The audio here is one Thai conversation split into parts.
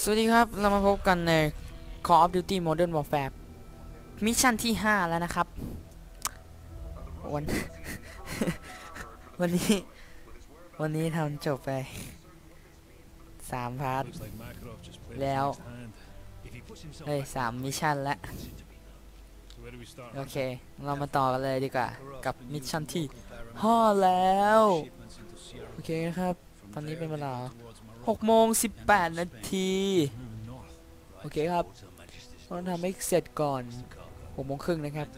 สวัสดีครับ เรามาพบกันใน Call of Duty Modern Warfare มิชชั่นที่ 5 แล้วนะครับ วัน วันนี้ วันนี้ทำจบไป3พาร์ท Looks like Makarov just played Leo. his next hand. If he puts himself เฮ้ยสามมิชชั่นแล้ว โอเค เรามาต่อกันเลยดีกว่า กับมิชชั่นที่ 5 แล้ว โอเคครับ ตอนนี้เป็นเวลา 6โมง18 นาที โอเคครับ ต้องทำให้เสร็จก่อน6โมงครึ่งนะครับ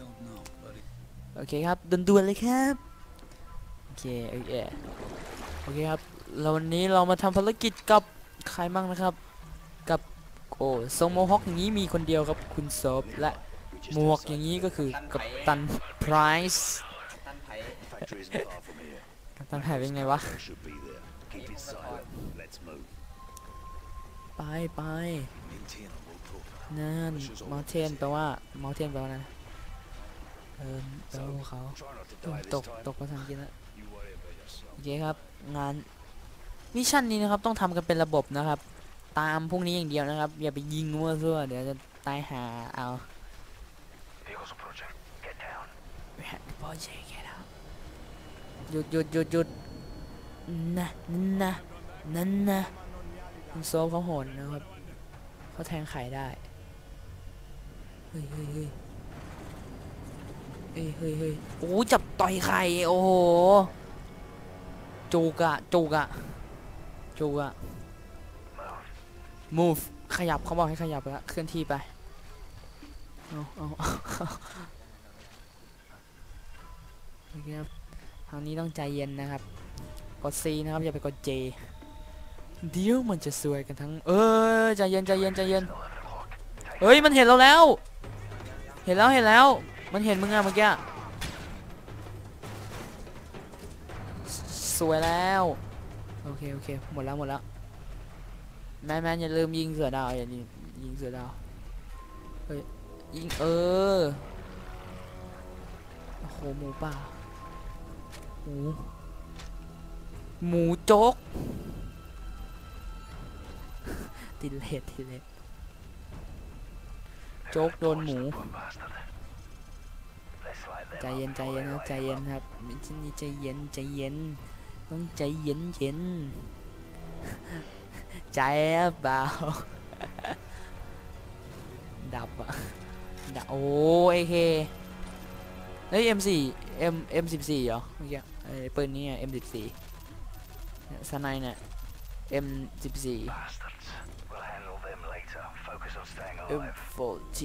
โอเคครับด่วนๆเลยครับ โอเคโอเคโอเคครับแล้ววันนี้เรามาทำภารกิจกับใครบ้างนะครับ กับโอ้ทรงโมฮอคอย่างนี้มีคนเดียวครับคุณโซฟและหมวกอย่างนี้ก็คือกัปตันไพรส์กัปตันหายเป็นไงวะ There should be there. Keep it silent. Let's move. ไปไป Maintain a low profile. นั่นมาเทนแปลว่ามาเทนแปลว่าอะไรนะเออแปลว่าภูเขา Try not to ตก die ต this ก time. ตกภาษาอังกฤษแล้ว You worry about yourself. โอเคครับ งานมิชชั่นนี้นะครับต้องทำกันเป็นระบบนะครับ ตามพวกนี้อย่างเดียวนะครับ อย่าไปยิงมั่วซั่วเดี๋ยวจะตายหาเอา Vehicles approaching. Get down. บอเจแกแล้วหยุดหยุดหยุดหยุดนะนั่นนะ นั่นนะคุณโซฟเขาโหนนะครับเขาแทงไข่ได้เฮ้ยเฮ้ยเฮ้ยเฮ้ยเฮ้ยเฮ้ยโอ้จับต่อยไข่โอ้โหจุกะจุกะจุกะ move ขยับเขาบอกให้ขยับแล้วเคลื่อนที่ไปเอาเอาเอาโอเคครับทางนี้ต้องใจเย็นนะครับ กด C นะครับ อย่าไปกด J เดี๋ยวมันจะสวยกันทั้ง เออใจเย็นใจเย็นใจเย็นเฮ้ยมันเห็นเราแล้ว เห็นแล้วเห็นแล้ว มันเห็นมึงอะเมื่อกี้สวยแล้ว โอเคโอเคหมดแล้วหมดแล้วแมนแมนอย่าลืมยิงเสือดาวอย่ายิงยิงเสือดาวเฮ้ยยิงเออโอ้โหหมูป่าหมูหมูโจ๊ก ติดเลดติดเลดโจ๊กโดนหมู ใจเย็นใจเย็นครับใจเย็นครับมิชนี่ใจเย็นใจเย็นต้องใจเย็นเย็นใจเปล่าดับอะดับโอ้เอเคเฮ้ย M4 M M14 เหรอเมื่อกี้ไอ้ปืนนี้อะ M14 เนี่ยสไนเนี่ย M14 M14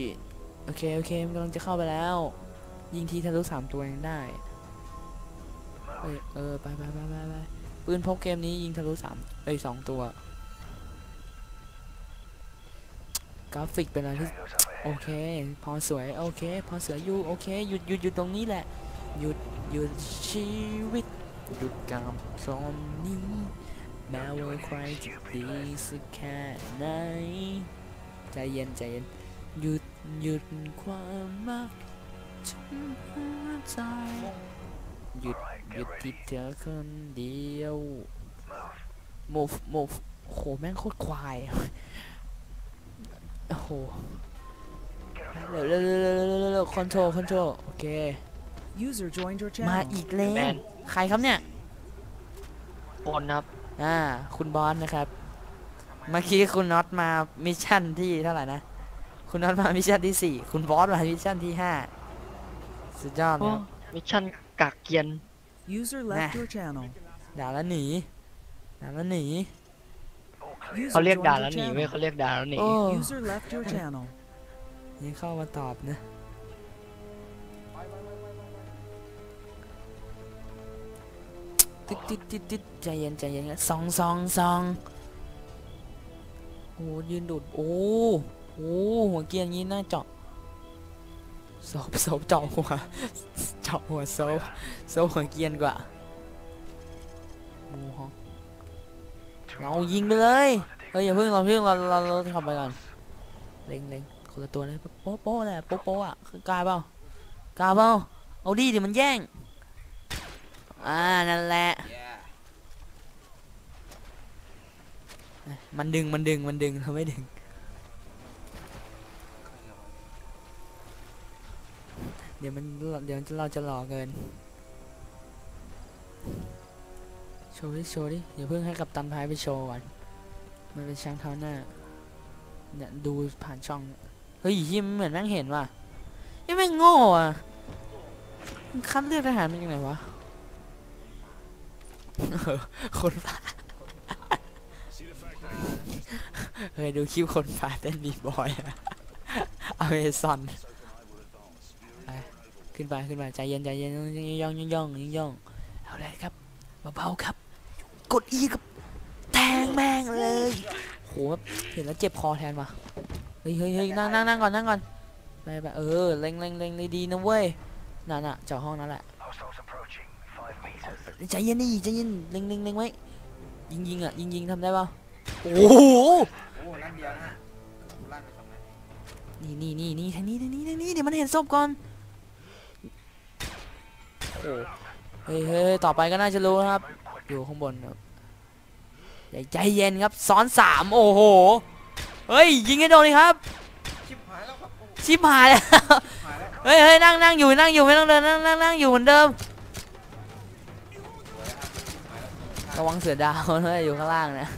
โอเค โอเค มันกำลังจะเข้าไปแล้ว ยิงทีทะลุสามตัวยังได้ เอ้ยเออไปไปไปไปไปปืนพกเกมนี้ยิงทะลุสามเอ้ยสองตัว กราฟิกเป็นอะไรที่ โอเค พอสวย โอเค พอเสืออยู่ โอเค หยุดหยุดหยุดตรงนี้แหละ หยุดหยุดชีวิต หยุดกับตรงนี้แม้ว่าใครจะดีสักแค่ไหน ใจเย็นใจเย็นหยุดหยุดความรักฉันหัวใจหยุด Alright, หยุ get ดที่ ready. เธอคนเดียว Move. move move โอ้โหแม่งโคตรควายโอ้โห Get on เร็วเร็วเร็วเร็วเร็วเร็วเร็วคอนโทรคอนโทรโอเค User joined your มา channel. อีกแล้วแมนใครครับเนี่ยบนครับ อ่า คุณบอสนะครับ เมื่อกี้คุณน็อตมามิชชั่นที่เท่าไหร่นะ คุณน็อตมามิชชั่นที่สี่ คุณบอสมามิชชั่นที่ห้าสุดยอดโอ้นะครับมิชชั่นกากเกียน User left Nah. your channel. ด่าแล้วหนี ด่าแล้วหนี User เขาเรียก joined ด่า your แล้วหนี channel. เว้ยเขาเรียกด่าแล้วหนีโอ้ User left your channel. ยังเข้ามาตอบนะติดติดติดติดใจเย็นใจเย็นซองซองซอง โอ้ยืนดูดโอ้โอ้หัวเกียร์งี้น่าเจาะโซบโซบเจาะหัวเจาะหัวโซบโซบหัวเกียร์กว่าโอ้โหเรายิงไปเลยเฮ้ยอย่าเพิ่งเราเพิ่งเราเราเราไปก่อนเล็งเล็งคนละตัวเลยโป๊ะโป๊ะแหละโป๊ะโป๊ะอะคือกล้าเปล่ากล้าเปล่าเอาดิเดี๋ยวมันแย่งอ่านั่นแหละ เอ้ย มันดึงมันดึงมันดึงเราไม่ดึง เดี๋ยวมันเดี๋ยวเราจะหลอกเกิน โชว์ดิโชว์ดิอย่าเพิ่งให้กับตันพายไปโชว์ก่อน มันเป็นช้างเท้าหน้าเนี่ยดูผ่านช่อง เฮ้ยยี่มันเหมือนแม่งเห็นว่ะยี่แม่งโง่อะมันคัดเลือกทหารมันยังไงวะคนป่า เคยดูคลิปคนป่าเต้นบีบอยอะอเมซอนไปขึ้นไปขึ้นไปใจเย็นใจเย็นย่องย่องย่องย่องย่องเอาเลยครับเบาๆครับ กดอีกับแทงแม่งเลยโหเห็นแล้วเจ็บคอแทนว่ะเฮ้ยเฮ้ยนั่งนั่งนั่งก่อนนั่งก่อนไปไปเออเล็งเล็งเล็งดีนะเว้ยนั่นอะเจาะห้องนั่นแหละใจเย็นดิใจเย็นเล็งเล็งเล็งไว้ยิงยิงอะยิงยิงทำได้ป่ะโอ้โหโอ้ ดียวนะกูลั่นไปสองนัดนี่นี่นี่นี่ทางนี้ทางนี้ทางนี้เดี๋ยวมันเห็นศพก่อนโอ้เฮ้ยเฮ้ยต่อไปก็น่าจะรู้นะครับ อยู่ข้างบนครับใจเย็นครับซ้อนสามโอ้โหเฮ้ยยิงให้โดนเลยครับชิบหายแล้วครับชิบหายแล้วเฮ้ยเฮ้ยนั่งนั่งอยู่นั่งอยู่ไม่ต้องเดินนั่งนั่งนั่งอยู่เหมือนเดิมระวังเสือดาวนะอยู่ข้างล่างนะ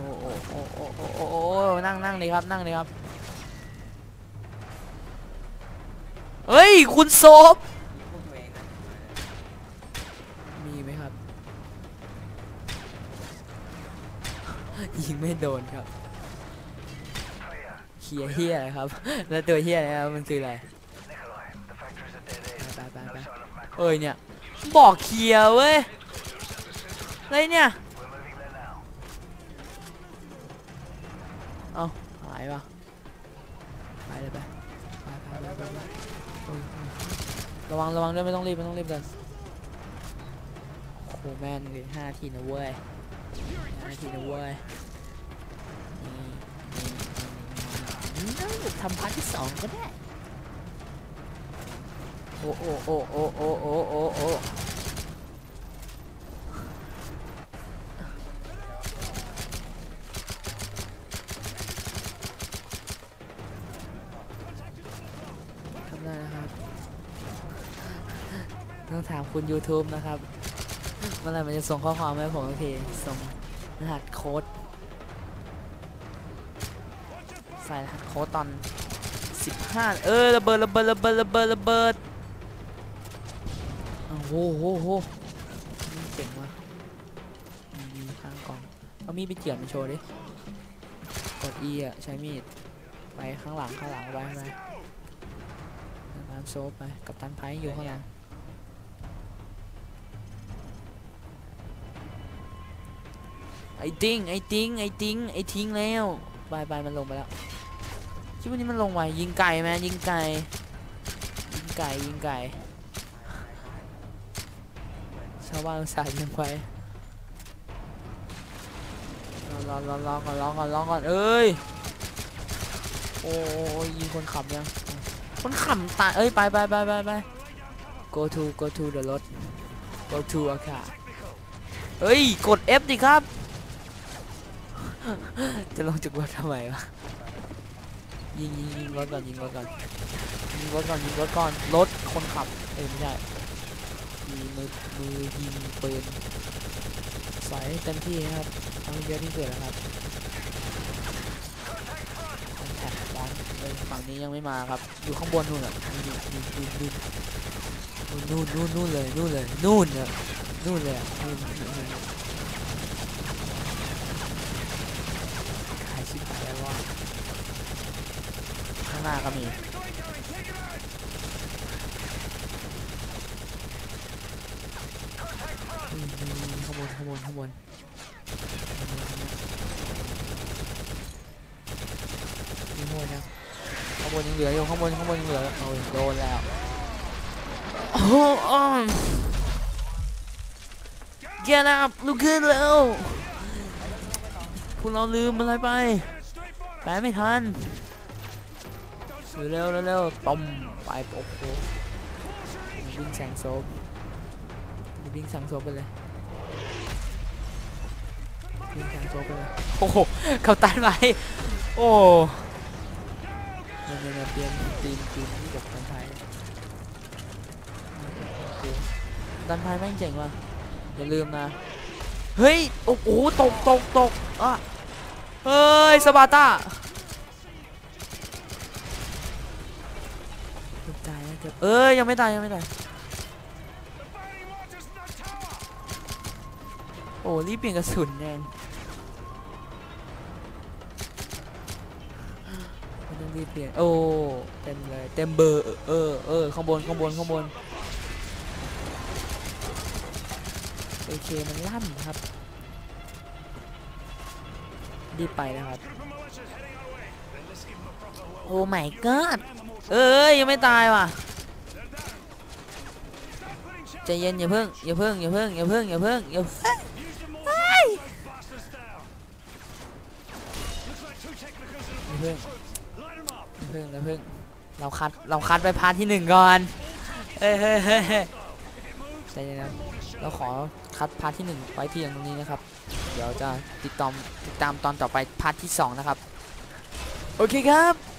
อ้โอ้โอ้โอ้โอ้โอ้โอ้นั่งนั่งเลยครับนั่งเลยครับเฮ้ย คุณโซฟมีไหมครับ ยิงไม่โดนครับเฮียเฮียอะครับ แล้วตัวเฮียอะครับมันคืออะไรไปไปไปเอ้ยเนี่ย บอกเคลียร์เว้ยอะไรเนี่ย ระวังระวังด้วยไม่ต้องรีบไม่ต้องรีบเลยโอ้โหแม่นเลยห้าทีนะเว้ยห้าทีนะเว้ยนี่ทำพาร์ทที่สองก็ได้ โอ้โอ้โอ้โอ้โอ้โอ้โอ้ ถามคุณ YouTube นะครับ เมื่อไหร่มันจะส่งข้อความมาให้ผมโอเคส่งรหัสโค้ดใส่รหัสโค้ดตอน 15 เออระเบิดระเบิดระเบิดระเบิดระเบิดโอ้โหโหโหเจ๋งว่ะมีข้างกองเอามีดไปเจียบมาโชว์ดิกด E อะใช้มีดไปข้างหลังข้างหลังไปไปตามโซฟไปกับตันไพอยู่ข้างหลัง ไอ้ติ้งไอ้ติ้งไอ้ติ้งไอ้ทิ้งแล้วไปไปมันลงไปแล้วคิดว่านี้มันลงไวยิงไก่แมยิงไก่ยิงไก่ยิงไก่ชาวบ้านส่าห์ยิงไว้รอรอรอรอก่อนรอก่อนรอก่อนเอ้ยโอ้ยยิงคนขับยังคนขับตายเอ้ยไปไปไปไปไป go to go to the รถ go to อะค่ะเอ้ย กด F ดิครับ จะลงจากรถทำไมวะยิงยิงยิงรถก่อนยิงรถก่อนยิงรถก่อนยิงรถก่อนรถคนขับเอ้ยไม่ใช่มีมือมือยิงปืนใส่ให้เต็มที่นะครับทำเยอะที่สุดนะครับแทคบอลเอ้ยฝั่งนี้ยังไม่มาครับ อยู่ข้างบนนู่นอะนู่นนู่นนู่นนู่นนู่นนู่นนู่นเลยนู่นเลยนู่นอะนู่นเลยนู่นนู่นนู่นหายชิบหายแล้ววะ ข้างหน้าก็มีข้างบนข้างบนข้างบนยิงโหดยังข้างบนยังเหลืออยู่ข้างบนข้างบนยังเหลือโอ้ยโดนแล้วโอ้ออม get up ลุกขึ้นแล้วพวกเราลืมอะไรไปแปลไม่ทัน เร็วเร็วเร็วต้มไปโอ้โหวิ่งแซงโซบวิ่งแซงโซบไปเลยวิ่งกลางโจ๊กไปเลยโอ้โหเขาตันไว้โอ้เนี่ยเนี่ยเนี่ยเปลี่ยนตีนตีนที่กับดันไทยดันไทยแม่งเจ๋งว่ะอย่าลืมนะเฮ้ยโอ้โหตกตกตกอะเฮ้ยสปาร์ต้า เกือบเอ้ยยังไม่ตายยังไม่ตายโอ้รีบเปลี่ยนกระสุนแนนต้องรีบเปลี่ยนโอ้เต็มเลยเต็มเบอร์เออเออข้างบนข้างบนข้างบนโอเคมันลั่นครับรีบไปนะครับโอ้ my god เอ้ยยังไม่ตายว่ะ ใจเย็นอย่าเพิ่งอย่าเพิ่งอย่าเพิ่งอย่าเพิ่งอย่าเพิ่งอย่าเพิ่งเฮ้ยอย่าเพิ่งอย่าเพิ่งเพิ่งเราคัดเราคัดไปพาร์ทที่หนึ่งก่อนเฮ้ยเฮ้ยเฮ้ยเฮ้ยใจเย็นนะเราขอคัดพาร์ทที่หนึ่งไว้เพียงตรงนี้นะครับ เดี๋ยวจะติดตามติดตามตอนต่อไปพาร์ทที่สองนะครับ โอเคครับ